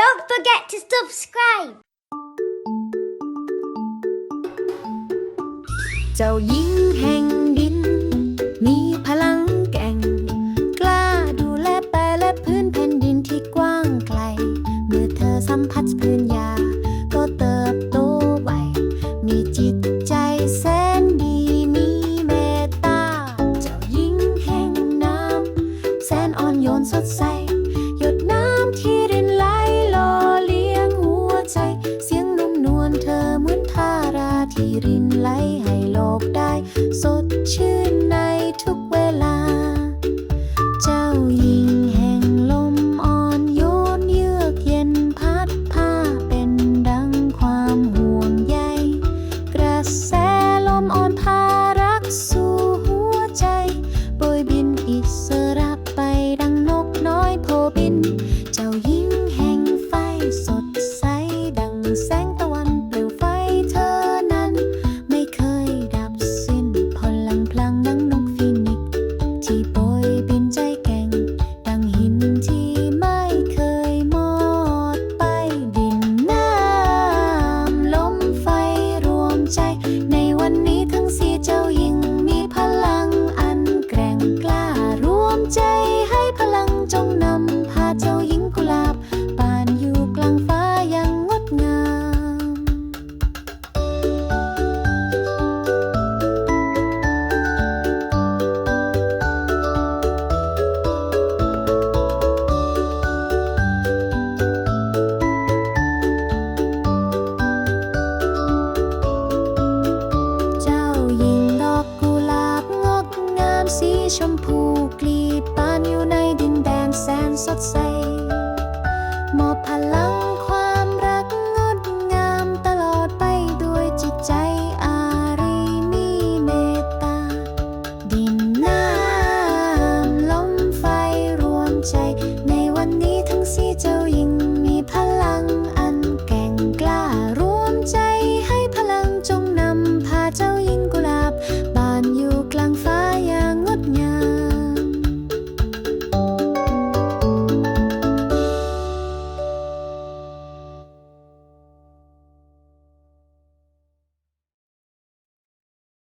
Don't forget to subscribe เจ้าหญิงแห่งดิน มีพลังแก่ง กล้าดูแลแปลและพื้นแผ่นดินที่กว้างไกล เมื่อเธอสัมผัสพื้นยาก็เติบโตไวมีจิตใจแสนดีมีเมตตา เจ้าหญิงแห่งน้ำแสนอ่อนโยนสดใส ที่รินไหลห ชมพูกลีบปานอยู่ในดินแดนแสนสดใส